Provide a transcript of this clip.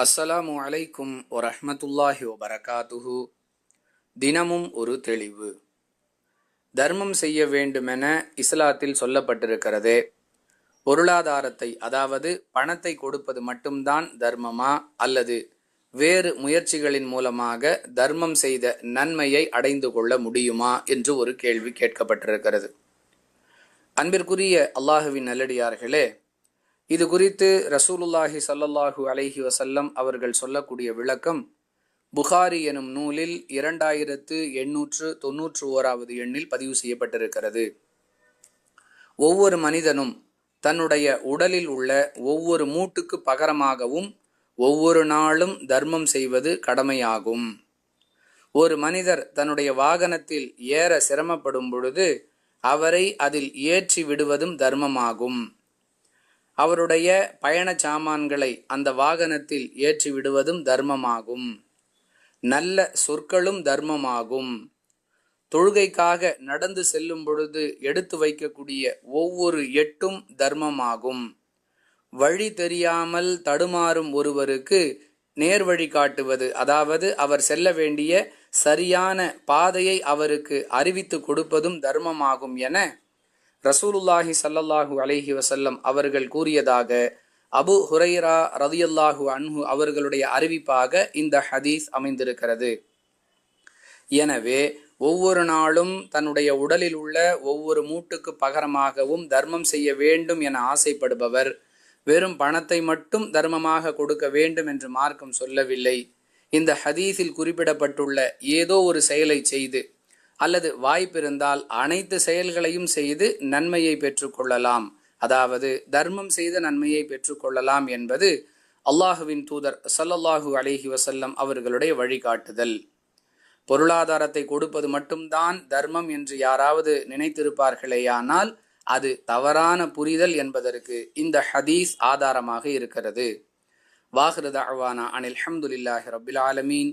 அஸ்ஸலாமு அலைக்கும் வரஹ்மத்துல்லாஹி வபரகாத்துஹு. தினமும் ஒரு தெளிவு. தர்மம் செய்ய வேண்டுமென இஸ்லாத்தில் சொல்லப்பட்டிருக்கிறதே. பொருளாதாரத்தை அதாவது பணத்தை கொடுப்பது மட்டும்தான் தர்மமா? அல்லது வேறு முயற்சிகளின் மூலமாக தர்மம் செய்த நன்மையை அடைந்து கொள்ள முடியுமா? என்று ஒரு கேள்வி கேட்கப்பட்டிருக்கிறது. அன்பிற்குரிய அல்லாஹுவின் நல்லடியார்களே இது குறித்து ரசூலுல்லாஹி சல்லல்லாஹு அலைஹி வசல்லம் அவர்கள் சொல்லக்கூடிய விளக்கம் புகாரி எனும் நூலில் இரண்டாயிரத்து எண்ணூற்று தொன்னூற்று ஓராவது எண்ணில் பதிவு செய்யப்பட்டிருக்கிறது. ஒவ்வொரு மனிதனும் தன்னுடைய உடலில் உள்ள ஒவ்வொரு மூட்டுக்கு பகரமாகவும் ஒவ்வொரு நாளும் தர்மம் செய்வது கடமையாகும். ஒரு மனிதர் தன்னுடைய வாகனத்தில் ஏற சிரமப்படும் பொழுது அவரை அதில் ஏற்றி விடுவதும் தர்மமாகும். அவருடைய பயண சாமான்களை அந்த வாகனத்தில் ஏற்றி விடுவதும் தர்மமாகும். நல்ல சொற்களும் தர்மமாகும். தொழுகைக்காக நடந்து செல்லும் பொழுது எடுத்து வைக்கக்கூடிய ஒவ்வொரு எட்டும் தர்மமாகும். வழி தெரியாமல் தடுமாறும் ஒருவருக்கு நேர் வழி காட்டுவது அதாவது அவர் செல்ல வேண்டிய சரியான பாதையை அவருக்கு அறிவித்து கொடுப்பதும் தர்மமாகும் என ரசூலுல்லாஹி சல்லல்லாஹு அலைஹி வசல்லம் அவர்கள் கூறியதாக அபு ஹுரைரா ரதியல்லாஹு அன்ஹு அவர்களுடைய அறிவிப்பாக இந்த ஹதீஸ் அமைந்திருக்கிறது. எனவே ஒவ்வொரு நாளும் தன்னுடைய உடலில் உள்ள ஒவ்வொரு மூட்டுக்கு பகரமாகவும் தர்மம் செய்ய வேண்டும் என ஆசைப்படுபவர் வெறும் பணத்தை மட்டும் தர்மமாக கொடுக்க வேண்டும் என்று மார்க்கம் சொல்லவில்லை. இந்த ஹதீஸில் குறிப்பிடப்பட்டுள்ள ஏதோ ஒரு செயலை செய்து அல்லது வாய்ப்பிருந்தால் அனைத்து செயல்களையும் செய்து நன்மையை பெற்றுக்கொள்ளலாம். அதாவது தர்மம் செய்த நன்மையை பெற்றுக்கொள்ளலாம் என்பது அல்லாஹுவின் தூதர் சல்லல்லாஹு அலிஹி வசல்லம் அவர்களுடைய வழிகாட்டுதல். பொருளாதாரத்தை கொடுப்பது மட்டும்தான் தர்மம் என்று யாராவது நினைத்திருப்பார்களேயானால் அது தவறான புரிதல் என்பதற்கு இந்த ஹதீஸ் ஆதாரமாக இருக்கிறது. வாஹிருத அனில் ஹம்துலில்லாஹி ரபில் ஆலமீன்.